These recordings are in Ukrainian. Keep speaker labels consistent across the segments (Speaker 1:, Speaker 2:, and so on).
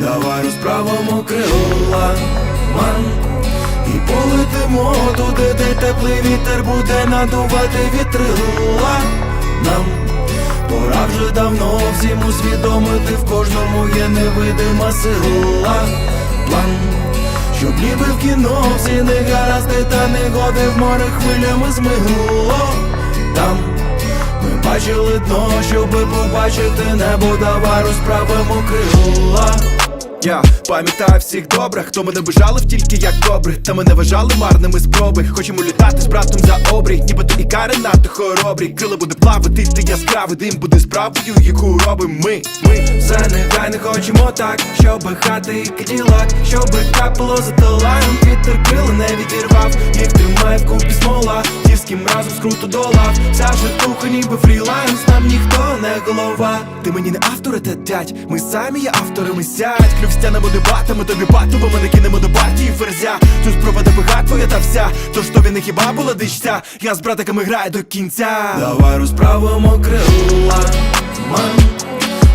Speaker 1: давай розправимо крила ман І полетимо туди, де теплий вітер буде надувати вітрила нам Пора вже давно всім усвідомити, в кожному є невидима сила. План, щоб ніби в кіно всі негаразди та негоди в море хвилями змигло. Там ми бачили дно, щоби побачити небо, давай розправимо крила
Speaker 2: Я пам'ятаю всіх добре, хто мене бажали тільки як добре, та мене вважали марними спроби. Хочемо літати з братом за обрій, ніби ти і кари надто хоробрі. Крила буде плавати, ти яскравий дим буде справою, яку робимо ми. ми.
Speaker 1: Все нехай не хочемо так, щоби хати і каділак, щоби капало за талаєм, вітер крила не відірвав, їх тримає вкупі смола, ті разом долав, вся житуха ніби фріланс, нам ніхто не голова.
Speaker 2: Ти мені не авторитет, дядь, ми самі є авторами сядь. Клюв стянемо дебатами, тобі батово, ми не кинемо до партії ферзя. Тут спроба добига твоя та вся, тож тобі не хіба була дичця? Я з братиками граю до кінця.
Speaker 1: Давай розправимо крила, ман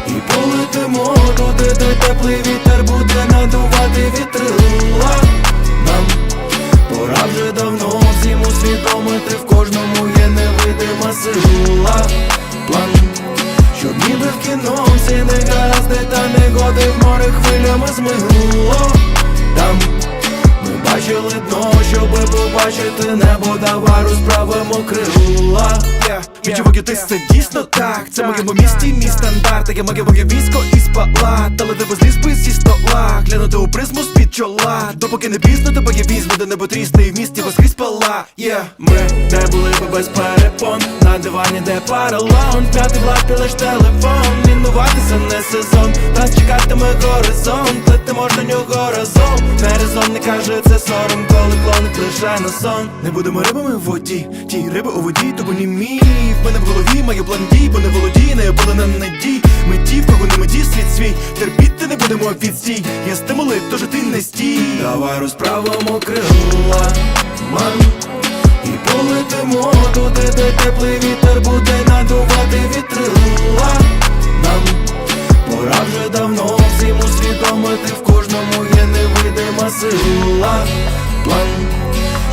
Speaker 1: І полетимо туди, де теплий вітер буде надувати сила План, щоб ніби в кіно всі негаразди та негоди в море хвилями змигнуло Там ми бачили дно, щоби побачити небо, давай розправимо крила
Speaker 2: Yeah. Ти це дійсно так. Це в моєму місті, мій стандарт. Таке моє моє військо і спала. Але тебе зліз би зі стола. Глянути у призму з-під чола. Допоки не пізно, тебе є візьму, де небо трісне і в місті воскрізь пала. Yeah.
Speaker 1: Ми не були би без перепон На дивані, де паралон П'ятий влад, лиш телефон Мінуватися не сезон Нас чекатиме горизонт Плити можна разом Не не каже, це сором Коли клонить лише на сон.
Speaker 2: Не будемо рибами в воді, ті риби у воді, то бо ні мій. В мене в голові маю план дій, бо не володій, не опалена надій Ми ті, в кого не меті світ свій. Терпіти не будемо відстій. Є стимули, тож ти не стій.
Speaker 1: Давай розправимо крила Ман І полетимо туди, де теплий вітер буде надувати вітрила невидима сила План,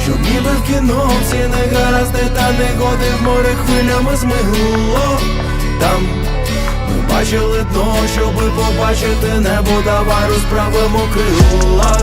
Speaker 1: щоб ніби в кіно всі негаразди та негоди в море хвилями змигло. Там ми бачили дно, щоби побачити небо, давай розправимо крила